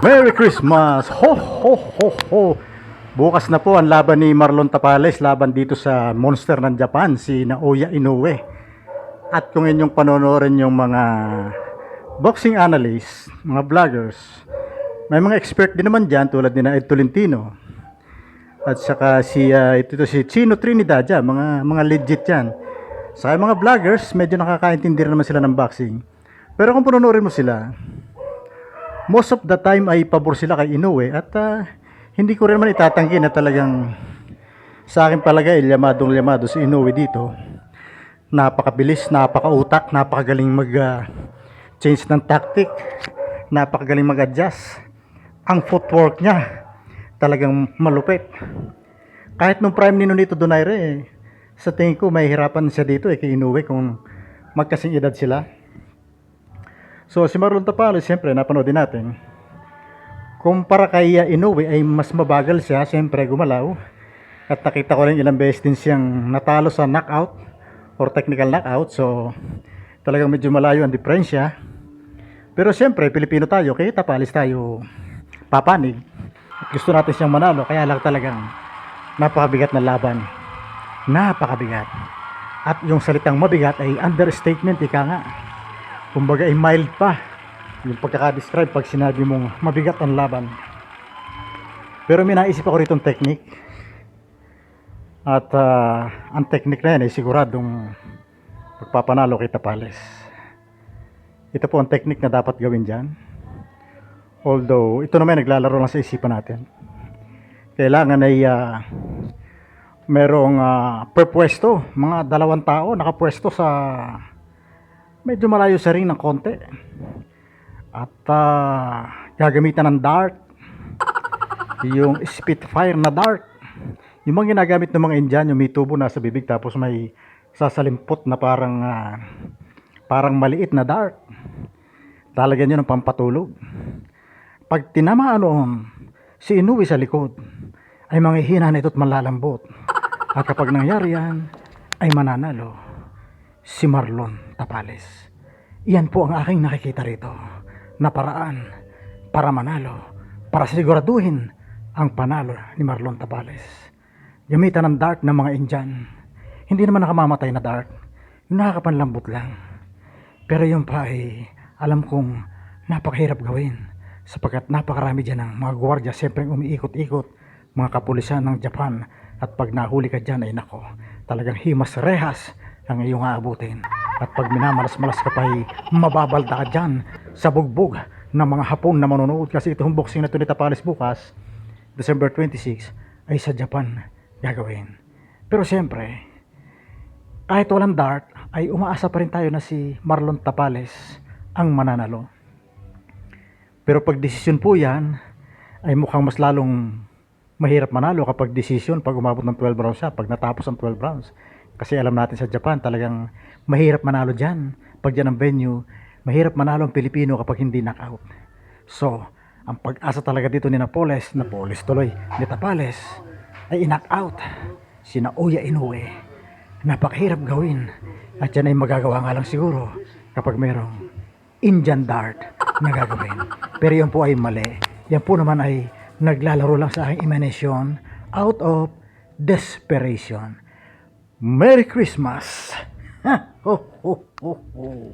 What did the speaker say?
Merry Christmas! Ho, ho, ho, ho! Bukas na po ang laban ni Marlon Tapales laban dito sa monster ng Japan, si Naoya Inoue. At kung inyong panonorin yung mga boxing analysts, mga vloggers, may mga expert din naman dyan tulad ni na Ed Tolentino. At saka si, ah, ito, ito si Chino Trinidad dyan, mga, mga legit yan. Sa mga vloggers, medyo nakakaintindi rin naman sila ng boxing. Pero kung panonorin mo sila, most of the time ay pabor sila kay Inoue at ah, hindi ko rin naman itatanggi na talagang sa akin palagay llamadong llamado si Inoue dito. Napakabilis, napakautak, napakagaling mag ah, change ng tactic napakagaling mag-adjust. Ang footwork niya talagang malupit. Kahit nung prime ni Nonito Donaire eh, sa tingin ko may hirapan siya dito eh kay Inoue kung magkasing edad sila So si Marlon Tapales, siyempre napanood din natin. Kumpara kay Inoue ay mas mabagal siya, siyempre gumalaw. At nakita ko rin ilang beses din siyang natalo sa knockout or technical knockout. So talagang medyo malayo ang diferensya. Pero siyempre, Pilipino tayo, kaya Tapales tayo papanig. Gusto natin siyang manalo, kaya lang talagang napakabigat na laban. Napakabigat. At yung salitang mabigat ay understatement, ika nga kumbaga ay mild pa. Yung pagkaka-describe pag sinabi mong mabigat ang laban. Pero may naisip ako rito technique. At ah, ang technique na yan ay siguradong pagpapanalo kay Tapales. Ito po ang technique na dapat gawin dyan. Although ito naman naglalaro lang sa isipan natin. Kailangan ay ah, merong uh, perpwesto. Mga dalawang tao nakapwesto sa medyo malayo sa ring ng konti. At ah, gagamitan ng dart. Yung Spitfire na dart. Yung mga ginagamit ng mga Indian, yung may tubo na sa bibig tapos may sasalimpot na parang ah, parang maliit na dart. Lalagyan nyo ng pampatulog. Pag tinamaan noon si Inuwi sa likod, ay manghihina na ito't malalambot. At kapag nangyari yan, ay mananalo si Marlon Tapales. Iyan po ang aking nakikita rito na paraan para manalo, para siguraduhin ang panalo ni Marlon Tapales. Gamitan ng dart ng mga Indian. Hindi naman nakamamatay na dart. Nakakapanlambot lang. Pero yung pa ay alam kong napakahirap gawin sapagkat napakarami dyan ng mga gwardiya siyempre umiikot-ikot mga kapulisan ng Japan at pag nahuli ka dyan ay nako talagang himas rehas ang iyong aabutin. At pag minamalas-malas ka pa mababalda ka dyan sa bugbog ng mga hapon na manonood kasi itong boxing na ito ni Tapales bukas, December 26, ay sa Japan gagawin. Pero siyempre, kahit walang dart, ay umaasa pa rin tayo na si Marlon Tapales ang mananalo. Pero pag desisyon po yan, ay mukhang mas lalong mahirap manalo kapag desisyon pag umabot ng 12 rounds siya, pag natapos ang 12 rounds. Kasi alam natin sa Japan talagang mahirap manalo dyan. Pag dyan ang venue, mahirap manalo ang Pilipino kapag hindi knockout. So, ang pag-asa talaga dito ni Napoles, Napoles tuloy, ni Tapales, ay in-knockout si Naoya Inoue. Napakahirap gawin. At yan ay magagawa nga lang siguro kapag merong Indian dart na gagawin. Pero yan po ay mali. Yan po naman ay naglalaro lang sa aking imagination out of desperation. Merry Christmas! Ho, ho, ho, ho.